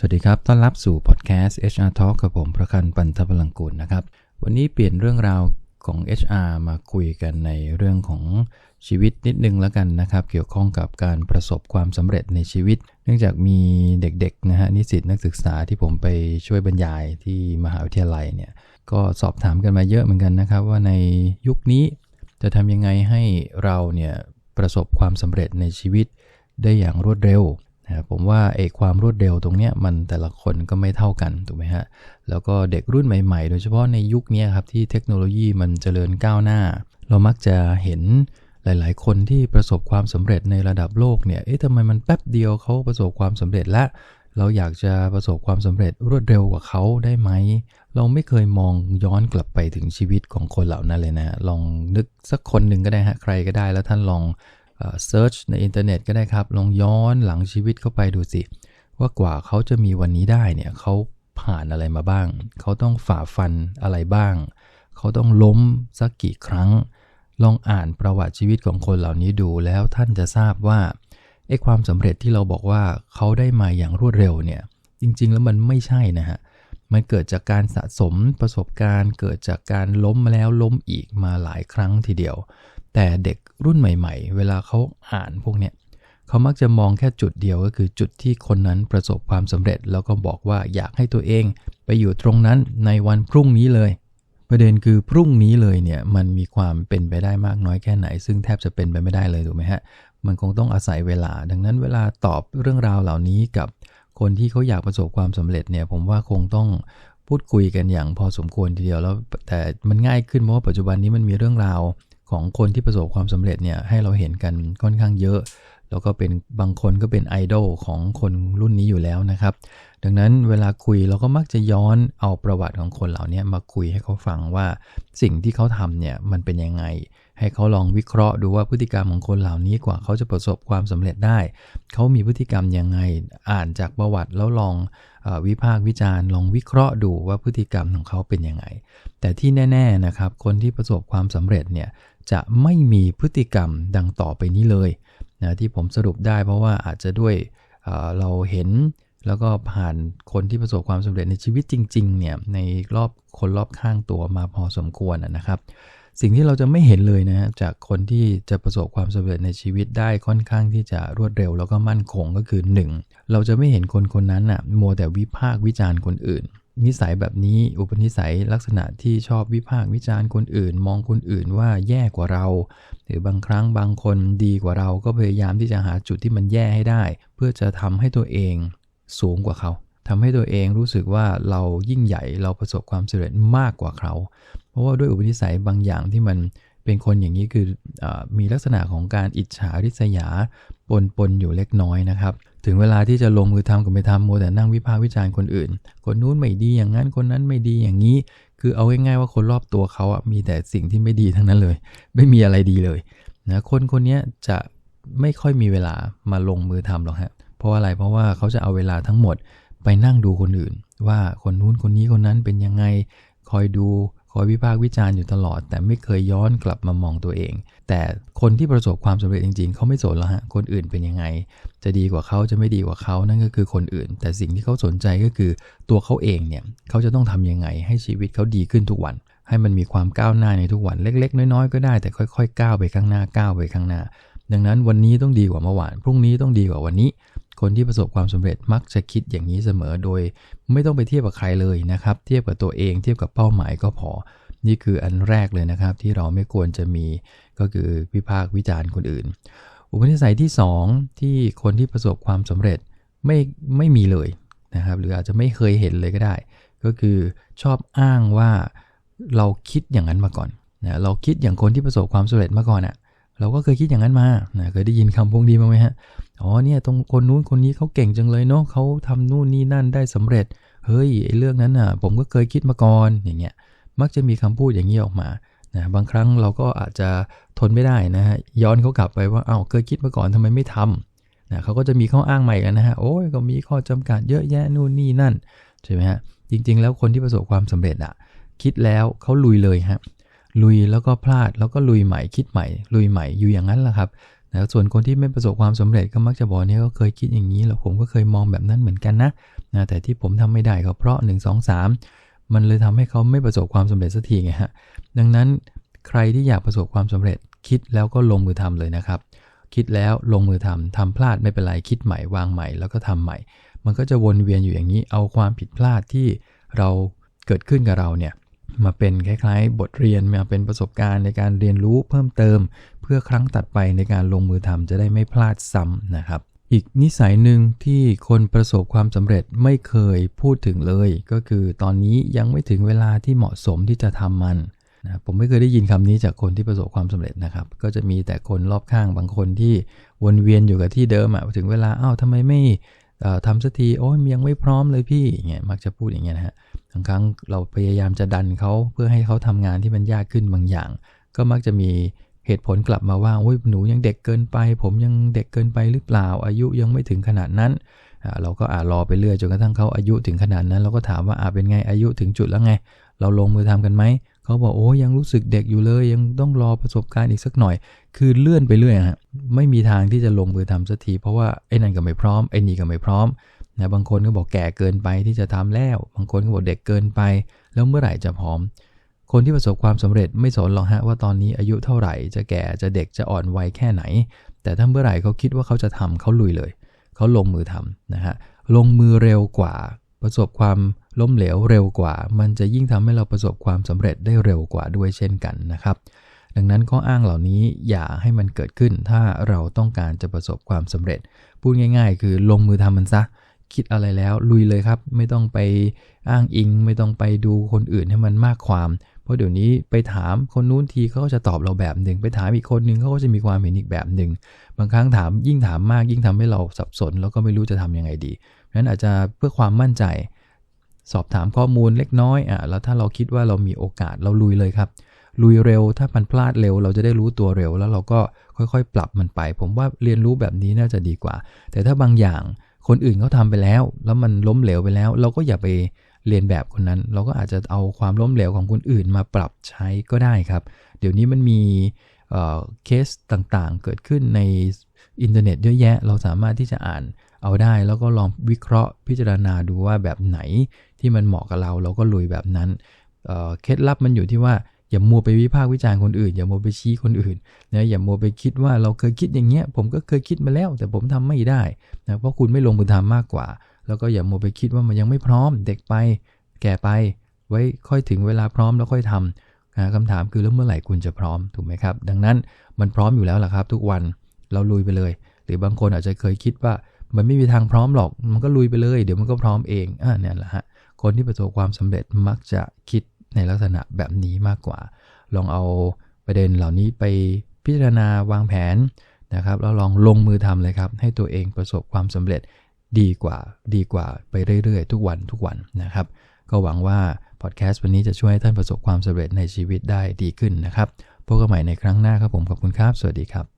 สวัสดีครับ ต้อนรับสู่พอดแคสต์ HR Talk กับผมประคันปันทพลังกุลนะครับ วันนี้เปลี่ยนเรื่องราวของ HR มาคุยกันในเรื่องของชีวิตนิดนึงแล้วกันนะครับ เกี่ยวข้องกับการประสบความสำเร็จในชีวิต เนื่องจากมีเด็กๆนะฮะนิสิตนักศึกษาที่ผมไปช่วยบรรยายที่มหาวิทยาลัยเนี่ย ก็สอบถามกันมาเยอะเหมือนกันนะครับ ว่าในยุคนี้จะทำยังไงให้เราเนี่ยประสบความสำเร็จในชีวิตได้อย่างรวดเร็ว นะผมว่าไอ้ความรวดเร็วตรงเนี้ยมันแต่ละคนก็ไม่เท่ากันถูกไหมฮะแล้วก็เด็กรุ่นใหม่ๆ โดยเฉพาะในยุคนี้ครับที่เทคโนโลยีมันเจริญก้าวหน้า เรามักจะเห็นหลาย ๆ คนที่ประสบความสำเร็จในระดับโลกเนี่ยเอ๊ะทำไมมันแป๊บเดียวเขาประสบความสำเร็จและเราอยากจะประสบความสำเร็จรวดเร็วกว่าเขาได้ไหม เราไม่เคยมองย้อนกลับไปถึงชีวิตของคนเหล่านั้นเลยนะ ลองนึกสักคนหนึ่งก็ได้ฮะใครก็ได้แล้วท่านลอง เซิร์ชในอินเทอร์เน็ตก็ได้ครับ ลองย้อนหลังชีวิตเข้าไปดูสิ ว่ากว่าเขาจะมีวันนี้ได้เนี่ยเขาผ่านอะไรมาบ้าง เขาต้องฝ่าฟันอะไรบ้าง เขาต้องล้มสักกี่ครั้ง ลองอ่านประวัติชีวิตของคนเหล่านี้ดูแล้วท่านจะทราบว่าไอ้ความสำเร็จที่เราบอกว่าเขาได้มาอย่างรวดเร็วเนี่ย จริง ๆ แล้วมันไม่ใช่นะฮะ มันเกิดจากการสะสมประสบการณ์ เกิดจากการล้มมาแล้วล้มอีกมาหลายครั้งทีเดียว แต่เด็กรุ่นใหม่ ๆ เวลาเขาอ่านพวกเนี้ยเขามักจะมองแค่จุดเดียวก็คือจุดที่คนนั้นประสบความสำเร็จ แล้วก็บอกว่าอยากให้ตัวเอง ไปอยู่ตรงนั้นในวันพรุ่งนี้เลย ประเด็นคือพรุ่งนี้เลยเนี่ยมันมีความเป็นไปได้มากน้อยแค่ไหน ซึ่งแทบจะเป็นไปไม่ได้เลยถูกไหมฮะมันคงต้องอาศัยเวลา ดังนั้นเวลาตอบเรื่องราวเหล่านี้กับคนที่เขาอยากประสบความสำเร็จเนี่ยผมว่าคงต้องพูดคุยกันอย่างพอสมควรทีเดียวแล้วแต่มันง่ายขึ้นเพราะว่าปัจจุบันนี้มันมีเรื่องราว ของคนที่ประสบความสำเร็จเนี่ยให้เราเห็นกันค่อนข้างเยอะ แล้วก็เป็นบางคนก็เป็นไอดอลของคนรุ่นนี้อยู่แล้วนะครับ ดังนั้นเวลาคุยเราก็มักจะย้อนเอาประวัติของคนเหล่านี้มาคุยให้เขาฟังว่าสิ่งที่เขาทำเนี่ยมันเป็นยังไง ให้เขาลองวิเคราะห์ดูว่าพฤติกรรมของคนเหล่านี้กว่าเขาจะประสบความสำเร็จได้ เขามีพฤติกรรมยังไง อ่านจากประวัติแล้วลอง วิพากษ์วิจารณ์ลองวิเคราะห์ดูว่าพฤติกรรมของเขาเป็นยังไง แต่ที่แน่ ๆนะครับ คนที่ประสบความสำเร็จเนี่ยจะไม่มีพฤติกรรมดังต่อไปนี้เลยนะที่ผมสรุปได้เพราะว่าอาจจะด้วยเเราเห็นแล้วก็ผ่านคนที่ประสบความสำเร็จในชีวิตจริงๆเนี่ยในรอบคนรอบข้างตัวมาพอสมควรนะครับ สิ่งที่เราจะไม่เห็นเลยนะจากคนที่จะประสบความสำเร็จในชีวิตได้ค่อนข้างที่จะรวดเร็วแล้วก็มั่นคงก็คือ 1. เราจะไม่เห็นคนคนนั้นอะมัวแต่วิพากษ์วิจารณ์คนอื่น นิสัยแบบนี้อุปนิสัยลักษณะที่ชอบวิพากษ์วิจารณ์คนอื่น มองคนอื่นว่าแย่กว่าเรา หรือบางครั้งบางคนดีกว่าเราก็พยายามที่จะหาจุดที่มันแย่ให้ได้ เพื่อจะทำให้ตัวเองสูงกว่าเขาทำให้ตัวเองรู้สึกว่าเรายิ่งใหญ่เราประสบความสำเร็จมากกว่าเขา ราะว่าด้วยอุปนิสัยบางอย่างที่มันเป็นคนอย่างนี้คืออมีลักษณะของการอิจฉาริษยาปนปนอยู่เล็กน้อยนะครับ ถึงเวลาที่จะลงมือทำกับไม่ทำโมแต่นั่งวิพากษ์วิจารณ์คนอื่น คนนู้นไม่ดีอย่างนั้นคนนั้นไม่ดีอย่างนี้ คือเอาง่ายๆว่าคนรอบตัวเขาอะมีแต่สิ่งที่ไม่ดีทั้งนั้นเลย ไม่มีอะไรดีเลยนะคนคนนี้จะไม่ค่อยมีเวลามาลงมือทำหรอกฮะเพราะอะไรเพราะว่าเขาจะเอาเวลาทั้งหมดไปนั่งดูคนอื่น ว่าคนนู้นคนนี้คนนั้นเป็นยังไงคอยดู อยวิพากษ์วิจารณ์อยู่ตลอด แต่ไม่เคยย้อนกลับมามองตัวเอง แต่คนที่ประสบความสำเร็จจริง ๆ เขาไม่สนแล้วฮะคนอื่นเป็นยังไง จะดีกว่าเขาจะไม่ดีกว่าเขานั่นก็คือคนอื่น แต่สิ่งที่เขาสนใจก็คือตัวเขาเองเนี่ยเขาจะต้องทํำยังไง ให้ชีวิตเขาดีขึ้นทุกวัน ให้มันมีความก้าวหน้าในทุกวันเล็ก ๆ น้อยๆก็ได้แต่ค่อย ๆ ก้าวไปข้างหน้าก้าวไปข้างหน้า ดังนั้นวันนี้ต้องดีกว่าเมื่อวาน พรุ่งนี้ต้องดีกว่าวันนี้ คนที่ประสบความสำเร็จมักจะคิดอย่างนี้เสมอโดย ไม่ต้องไปเทียบกับใครเลยนะครับ เทียบกับตัวเองเทียบกับเป้าหมายก็พอ นี่คืออันแรกเลยนะครับ ที่เราไม่ควรจะมีก็คือวิพากษ์วิจารณ์คนอื่น อุปนิสัยที่ 2 ที่คนที่ประสบความสำเร็จไม่ไม่มีเลยนะครับ หรืออาจจะไม่เคยเห็นเลยก็ได้ ก็คือชอบอ้างว่าเราคิดอย่างนั้นมาก่อนนะเราคิดอย่างคนที่ประสบความสำเร็จมาก่อนอะ่ะ เราก็เคยคิดอย่างนั้นมานะเคยได้ยินคำพวกนี้มาไหมฮะ อ๋อเนี่ยตรงคนนู้นคนนี้เขาเก่งจังเลยเนาะเขาทำนู่นนี่นั่นได้สำเร็จ เฮ้ยไอ้เรื่องนั้นอะ ผมก็เคยคิดมาก่อนอย่างเงี้ย มักจะมีคำพูดอย่างนี้ออกมานะบางครั้งเราก็อาจจะทนไม่ได้นะฮะ ย้อนเขากลับไปว่า เอ้าเคยคิดมาก่อนทำไมไม่ทำนะเขาก็จะมีข้ออ้างใหม่กันนะฮะ โอ้ยก็มีข้อจำกัดเยอะแยะนู่นนี่นั่นใช่ไหมฮะ จริง ๆ แล้วคนที่ประสบความสำเร็จอะ คิดแล้วเขาลุยเลยฮะ ลุยแล้วก็พลาดแล้วก็ลุยใหม่คิดใหม่ ลุยใหม่อยู่อย่างนั้นแหละครับแล้วส่วนคนที่ไม่ประสบความสำเร็จก็มักจะบอกเนี่ยก็เคยคิดอย่างนี้แล้วผมก็เคยมองแบบนั้นเหมือนกันนะนะแต่ที่ผมทำไม่ได้ก็เพราะ 1 2 3 มันเลยทำให้เขาไม่ประสบความสำเร็จสักทีไงฮะดังนั้นใครที่อยากประสบความสำเร็จคิดแล้วก็ลงมือทำเลยนะครับ คิดแล้วลงมือทำทำพลาดไม่เป็นไรคิดใหม่วางใหม่แล้วก็ทำใหม่ มันก็จะวนเวียนอยู่อย่างนี้เอาความผิดพลาดที่เราเกิดขึ้นกับเราเนี่ย มาเป็นคล้ายๆ บทเรียนมาเป็นประสบการณ์ในการเรียนรู้เพิ่มเติม เพื่อครั้งตัดไปในการลงมือทำจะได้ไม่พลาดซ้ำนะครับ อีกนิสัยหนึ่งที่คนประสบความสำเร็จไม่เคยพูดถึงเลย ก็คือตอนนี้ยังไม่ถึงเวลาที่เหมาะสมที่จะทำมันนะผมไม่เคยได้ยินคำนี้จากคนที่ประสบความสำเร็จนะครับ ก็จะมีแต่คนรอบข้างบางคนที่วนเวียนอยู่กับที่เดิมอะถึงเวลาอ้าวทำไมไม่ ทำสักทีโอ้ยยังไม่พร้อมเลยพี่เงี้ยมักจะพูดอย่างเงี้ยนะฮะบางครั้งเราพยายามจะดันเขาเพื่อให้เขาทำงานที่มันยากขึ้นบางอย่าง ก็มักจะมีเหตุผลกลับมาว่าโอ้ยหนูยังเด็กเกินไป ผมยังเด็กเกินไปหรือเปล่า อายุยังไม่ถึงขนาดนั้นเราก็อ่ารอไปเรื่อยจนกระทั่งเขาอายุถึงขนาดนั้น เราก็ถามว่าอ่าเป็นไงอายุถึงจุดแล้วไง เราลงมือทำกันไหม เขาบอกโอ้ยังรู้สึกเด็กอยู่เลย ยังต้องรอประสบการณ์อีกสักหน่อย คือเลื่อนไปเรื่อยฮะไม่มีทางที่จะลงมือทำสักทีเพราะว่าไอ้นั่นก็ไม่พร้อมไอ้นี่ก็ไม่พร้อมนะบางคนก็บอกแก่เกินไปที่จะทำแล้ว บางคนก็บอกเด็กเกินไป แล้วเมื่อไหร่จะพร้อม คนที่ประสบความสำเร็จไม่สนหรอกฮะว่าตอนนี้อายุเท่าไหร่จะแก่จะเด็กจะอ่อนวัยแค่ไหน แต่ถ้าเมื่อไหร่เขาคิดว่าเขาจะทำเขาลุยเลย เขาลงมือทำนะฮะลงมือเร็วกว่าประสบความ ล้มเหลวเร็วกว่า มันจะยิ่งทำให้เราประสบความสำเร็จได้เร็วกว่าด้วยเช่นกันนะครับ ดังนั้นข้ออ้างเหล่านี้อย่าให้มันเกิดขึ้น ถ้าเราต้องการจะประสบความสำเร็จ พูดง่าย ๆ คือลงมือทำมันซะ คิดอะไรแล้วลุยเลยครับ ไม่ต้องไปอ้างอิง ไม่ต้องไปดูคนอื่นให้มันมากความเพราะเดี๋ยวนี้ไปถามคนนู้นทีเขาก็จะตอบเราแบบหนึ่ง ไปถามอีกคนนึงเขาก็จะมีความเห็นอีกแบบหนึ่ง บางครั้งถามยิ่งถามมากยิ่งทำให้เราสับสน แล้วก็ไม่รู้จะทํำยังไงดีนั้นอาจจะเพื่อความมั่นใจ สอบถามข้อมูลเล็กน้อยอะแล้วถ้าเราคิดว่าเรามีโอกาสเราลุยเลยครับ ลุยเร็วถ้ามันพลาดเร็ว เราจะได้รู้ตัวเร็ว แล้วเราก็ค่อยๆ ปรับมันไป ผมว่าเรียนรู้แบบนี้น่าจะดีกว่า แต่ถ้าบางอย่างคนอื่นเขาทาไปแล้ว แล้วมันล้มเหลวไปแล้ว เราก็อย่าไปเรียนแบบคนนั้น เราก็อาจจะเอาความล้มเหลวของคนอื่นมาปรับใช้ก็ได้ครับ เดี๋ยวนี้มันมีเคสต่างๆ เกิดขึ้นในอินเทอร์เน็ตเยอะแยะ เราสามารถที่จะอ่าน เอาได้แล้วก็ลองวิเคราะห์พิจารณาดูว่าแบบไหนที่มันเหมาะกับเราเราก็ลุยแบบนั้นเคล็ดลับมันอยู่ที่ว่าอย่ามัวไปวิพากษ์วิจารณ์คนอื่น อย่ามัวไปชี้คนอื่นนะอย่ามัวไปคิดว่าเราเคยคิดอย่างเงี้ย ผมก็เคยคิดมาแล้ว แต่ผมทำไม่ได้นะเพราะคุณไม่ลงมือทำมากกว่า แล้วก็อย่ามัวไปคิดว่ามันยังไม่พร้อมเด็กไป แก่ไป ไว้ค่อยถึงเวลาพร้อมแล้วค่อยทำนะคำถามคือแล้วเมื่อไหร่คุณจะพร้อมถูกไหมครับ ดังนั้นมันพร้อมอยู่แล้วล่ะครับ ทุกวันเราลุยไปเลย หรือบางคนอาจจะเคยคิดว่า มันไม่มีทางพร้อมหรอก มันก็ลุยไปเลย เดี๋ยวมันก็พร้อมเองอ่าเนี่ยแหละฮะ คนที่ประสบความสำเร็จมักจะคิดในลักษณะแบบนี้มากกว่า ลองเอาประเด็นเหล่านี้ไปพิจารณาวางแผนนะครับแล้วลองลงมือทำเลยครับ ให้ตัวเองประสบความสำเร็จดีกว่าดีกว่าไปเรื่อยๆ ทุกวันทุกวันนะครับ ก็หวังว่าพอดแคสต์วันนี้จะช่วยให้ท่านประสบความสำเร็จในชีวิตได้ดีขึ้นนะครับพบกันใหม่ในครั้งหน้าครับผมขอบคุณครับ สวัสดีครับ